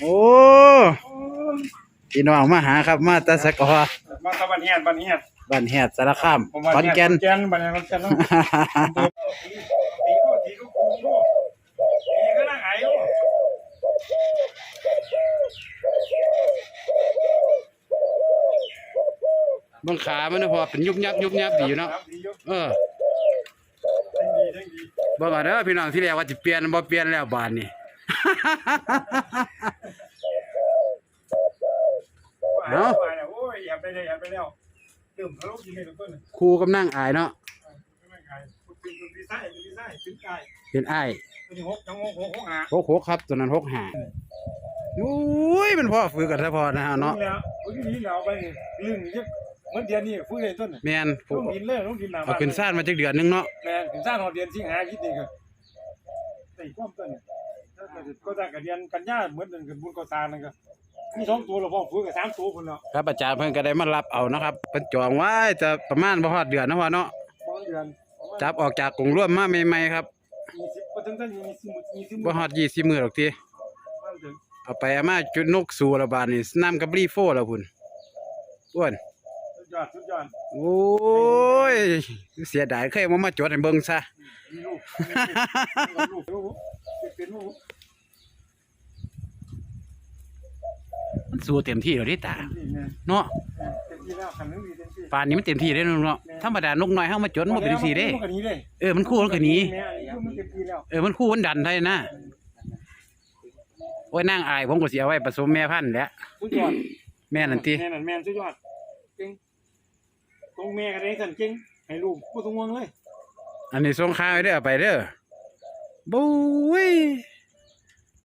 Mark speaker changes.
Speaker 1: โอ้พี่น้องมาหาครับมาแตะสกอ
Speaker 2: มาตะบันเฮียนบันเฮียน
Speaker 1: บ้านแฮดสารคาม
Speaker 2: ผมว่า
Speaker 1: ขอนแก่น
Speaker 2: แก่นบันเฮียนขอนแก่นเนาะตีดูตีดูกูดูตีก็นั่งไอ้ดู
Speaker 1: เบางขามันนะพอเป็นยุบยับยุบยับดีอยู่เนาะ
Speaker 2: ครับดีอยู่
Speaker 1: เออ
Speaker 2: ทั้งดีทั้งดี
Speaker 1: บ่ว่าเด้อพี่น้องที่แรกว่าสิเปลี่ยนบ่เปลี่ยนแล้วบานนี้ เนาะ
Speaker 2: โอ้ยอย่าไปเลยอย่าไปแล้วดื่มทะลุกินเลยทุกคน
Speaker 1: ครูกำนั่งอายเนาะ
Speaker 2: ไม่ไม่ไกลคุณเป็นคุณดีไซน์ดีไซน์ถึงไกล
Speaker 1: เป็นอ้าย
Speaker 2: คุณหกจังหกหกหกหา
Speaker 1: หกหกครับตัวนั้นหกห้าโอ้ยมันพ่อฝึกกันซะพอนะฮะเนาะ
Speaker 2: แล้วคุณนี่เราไปลึงยึกเหมือนเดือนนี้ฟื้นเลยต้น
Speaker 1: แม่น
Speaker 2: ลงดินเลยลงดินหนา
Speaker 1: เอาขึ้นซ่านมาจักเดือนหนึงเนาะ
Speaker 2: แม่ถึงสร้างหอเดือนสิงหาคิดนี่ก็ใส่ความต้น ก็ได้กับเดือนกันยาเหมือนเดือนกับบุญก่อสร้างนั่นก็มีสองตัวเราพ่อฟื้นกับสามตัวคนเนาะ
Speaker 1: ครับอาจารย์เพิ่นก็ได้มารับเอานะครับเพิ่นจองไว้จะประมาณบ่ฮอดเดือนนะพ่อเนาะ
Speaker 2: บางเดือน
Speaker 1: จับออกจากกรุงร่วมมาใหม่ๆครับ
Speaker 2: ยี่สิบก็ถึงจะยี่สิบยี่สิบ
Speaker 1: บ่ฮอด20มื้อหรอกที
Speaker 2: บางถึง
Speaker 1: เอาไปเอามาจุดนกสู่ระบาดนี่น้ำกับรีโฟแล้วพุ่นอ้วน
Speaker 2: สุดยอดสุดยอด
Speaker 1: โอ้ยเสียดายเคยมามาจดให้เบิ่งซะ
Speaker 2: มีลูกมีลูกลูก เป็นลูก
Speaker 1: มันสู้เต็มที่แล้วเดิตา
Speaker 2: นี่แม่
Speaker 1: เนาะ
Speaker 2: เต็มที่แล้วคันนึงดีเต็มที่
Speaker 1: ป่านนี้มันเต็มที่ได้เนาะธรรมดานกน้อยเฮามาจดมันบ่เป็นจังซี่เด้
Speaker 2: มันก็หนีเลย
Speaker 1: เออมันคู่มันก็หนี
Speaker 2: แม่อันนี้มันเต็มที่แล้ว
Speaker 1: เออมันคู่มันดันได้นะโอ้ยนางอายผมก็สิเอาไว้ผสมแม่พันธุ์แหล้ว
Speaker 2: สุดยอด
Speaker 1: แม่นั่นติ
Speaker 2: แม่นั่นแม่นสุดยอดเก่งตรงแม่ก็ได้สั่นเก่งให้ลูกบ่ต้องห่วงเลย
Speaker 1: อันนี้ส่งข่าวให้เด้อเอาไปเด้อ บุ้ย